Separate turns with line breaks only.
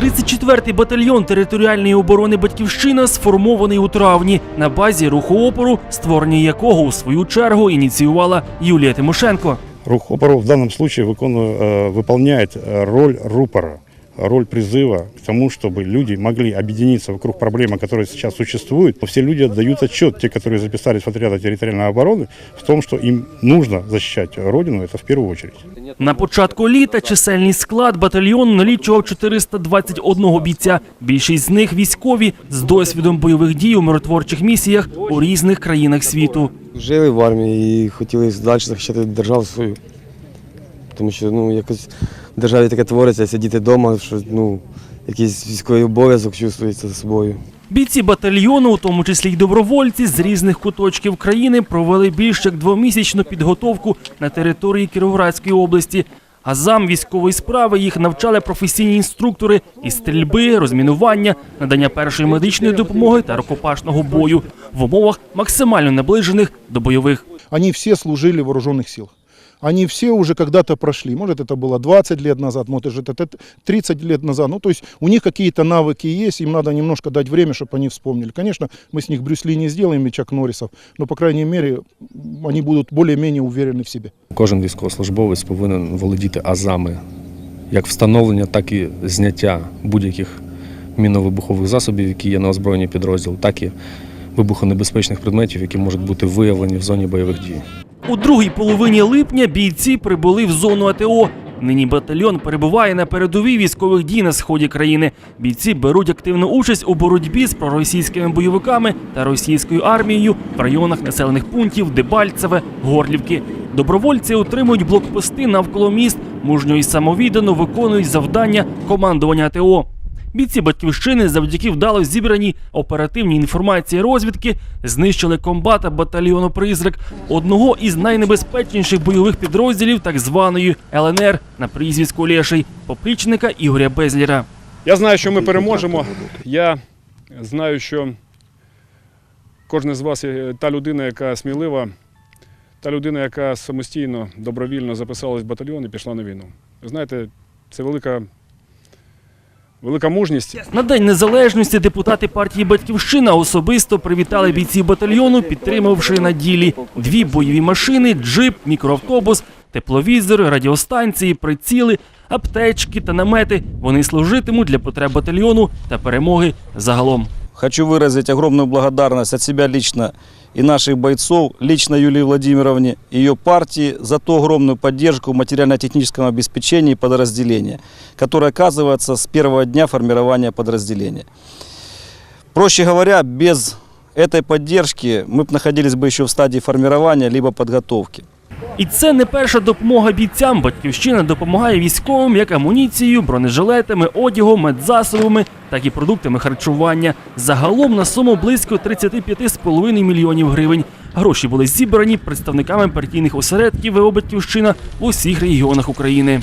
34-й батальйон територіальної оборони Батьківщина сформований у травні на базі руху опору, створення якого у свою чергу ініціювала Юлія Тимошенко.
Рух опору в данном случае выкону- э, выполняет э, роль рупора, роль призыва к тому, чтобы люди могли объединиться вокруг проблемы, которая сейчас существует. Все люди отдают отчет, те, которые записались в отряды территориальной обороны, в том, что им нужно защищать Родину, это в первую очередь.
На початку літа чисельний склад батальйону налічував 421 бійця. Більшість з них військові з досвідом бойових дій у миротворчих місіях у різних країнах світу.
Жили в армії і хотіли далі захищати державу свою. Тому що ну, якось в державі таке твориться, сидіти вдома, що ну, якийсь військовий обов'язок чувствується за собою.
Бійці батальйону, у тому числі й добровольці, з різних куточків країни провели більш як двомісячну підготовку на території Кіровоградської області. А зам військової справи їх навчали професійні інструктори із стрільби, розмінування, надання першої медичної допомоги та рукопашного бою в умовах максимально наближених до бойових.
Они все служили в вооруженных силах. Они все уже когда-то прошли. Может, это было 20 лет назад, может, это 30 лет назад. Ну, то есть у них какие-то навыки есть, им надо немножко дать время, чтобы они вспомнили. Конечно, мы с них Брюс Ли не сделаем и Чак Норрисов, но, по крайней мере, они будут более-менее уверены в себе.
Кожен військовослужбовець повинен володіти азами як встановлення, так і зняття будь-яких мінно-вибухових засобів, які є на озброєнні підрозділу, так і вибухонебезпечних предметів, які можуть бути виявлені в зоні бойових дій.
У другій половині липня бійці прибули в зону АТО. Нині батальйон перебуває на передовій військових дій на сході країни. Бійці беруть активну участь у боротьбі з проросійськими бойовиками та російською армією в районах населених пунктів Дебальцеве, Горлівки. Добровольці отримують блокпости навколо міст, мужньо і самовіддано виконують завдання командування АТО. Бійці батьківщини завдяки вдало зібраній оперативній інформації розвідки знищили комбата батальйону Призрак, одного із найнебезпечніших бойових підрозділів так званої ЛНР на прізвиську Леший, поплічника Ігоря Безліра.
Я знаю, що ми переможемо. Я знаю, що кожен з вас та людина, яка смілива, та людина, яка самостійно, добровільно записалась в батальйон і пішла на війну. Ви знаєте, це велика, велика мужність.
На День Незалежності депутати партії Батьківщина особисто привітали бійців батальйону, підтримавши на ділі дві бойові машини, джип, мікроавтобус, тепловізори, радіостанції, приціли, аптечки та намети. Вони служитимуть для потреб батальйону та перемоги загалом.
Хочу выразить огромную благодарность от себя лично и наших бойцов, лично Юлии Владимировне и ее партии за ту огромную поддержку в материально-техническом обеспечении подразделения, которая оказывается с первого дня формирования подразделения. Проще говоря, без этой поддержки мы бы находились бы еще в стадии формирования либо подготовки.
І це не перша допомога бійцям. Батьківщина допомагає військовим як амуніцією, бронежилетами, одягом, медзасобами, так і продуктами харчування. Загалом на суму близько 35,5 мільйонів гривень. Гроші були зібрані представниками партійних осередків ВО «Батьківщина в усіх регіонах України.